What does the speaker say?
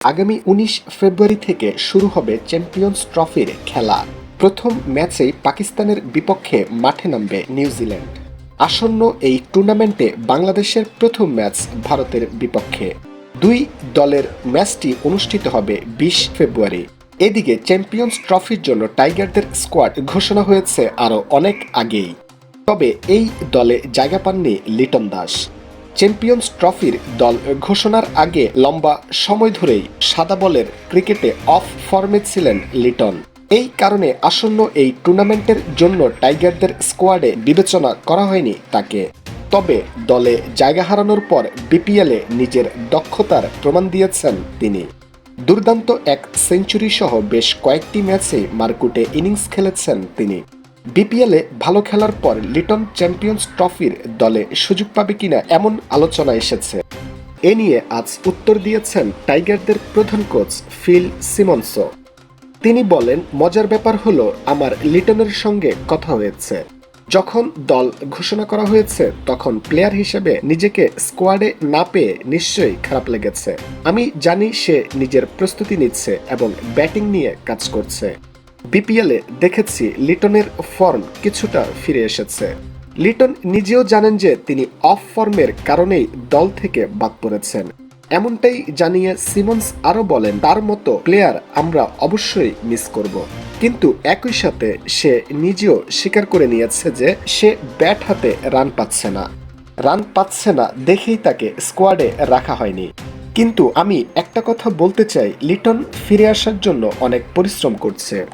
আগামী উনিশ ফেব্রুয়ারি থেকে শুরু হবে চ্যাম্পিয়ন্স ট্রফির খেলা। প্রথম ম্যাচেই পাকিস্তানের বিপক্ষে মাঠে নামবে নিউজিল্যান্ড আসন্ন এই টুর্নামেন্টে বাংলাদেশের প্রথম ম্যাচ ভারতের বিপক্ষে। দুই দলের ম্যাচটি অনুষ্ঠিত হবে বিশ ফেব্রুয়ারি। এদিকে চ্যাম্পিয়ন্স ট্রফির জন্য টাইগারদের স্কোয়াড ঘোষণা হয়েছে আরও অনেক আগেই। তবে এই দলে জায়গা পাননি লিটন দাস। চ্যাম্পিয়ন্স ট্রফির দল ঘোষণার আগে লম্বা সময় ধরেই সাদা বলের ক্রিকেটে অফ ফর্মে ছিলেন লিটন। এই কারণে আসন্ন এই টুর্নামেন্টের জন্য টাইগারদের স্কোয়াডে বিবেচনা করা হয়নি তাকে। তবে দলে জায়গা হারানোর পর বিপিএলে নিজের দক্ষতার প্রমাণ দিয়েছেন তিনি। দুর্দান্ত এক সেঞ্চুরি সহ বেশ কয়েকটি ম্যাচে মারকুটে ইনিংস খেলেছেন তিনি। বিপিএলে ভালো খেলার পর লিটন চ্যাম্পিয়ন্স ট্রফির দলে সুযোগ পাবে কিনা এমন আলোচনা এসেছে। এ নিয়ে আজ উত্তর দিয়েছেন টাইগারদের প্রধান কোচ ফিল সিমন্সো তিনি বলেন, মজার ব্যাপার হলো আমার লিটনের সঙ্গে কথা হয়েছে। যখন দল ঘোষণা করা হয়েছে, তখন প্লেয়ার হিসেবে নিজেকে স্কোয়াডে না পেয়ে নিশ্চয়ই খারাপ লেগেছে। আমি জানি সে নিজের প্রস্তুতি নিচ্ছে এবং ব্যাটিং নিয়ে কাজ করছে। বিপিএলে দেখেছি লিটনের ফর্ম কিছুটা ফিরে এসেছে। লিটন নিজেও জানেন যে তিনি অফ ফর্মের কারণেই দল থেকে বাদ পড়েছেন। এমনটাই জানিয়ে সিমন্স আরও বলেন, তার মতো প্লেয়ার আমরা অবশ্যই মিস করব। কিন্তু একই সাথে সে নিজেও স্বীকার করে নিয়েছে যে সে ব্যাট হাতে রান পাচ্ছে না। রান পাচ্ছে না দেখেই তাকে স্কোয়াডে রাখা হয়নি। কিন্তু আমি একটা কথা বলতে চাই, লিটন ফিরে আসার জন্য অনেক পরিশ্রম করছে।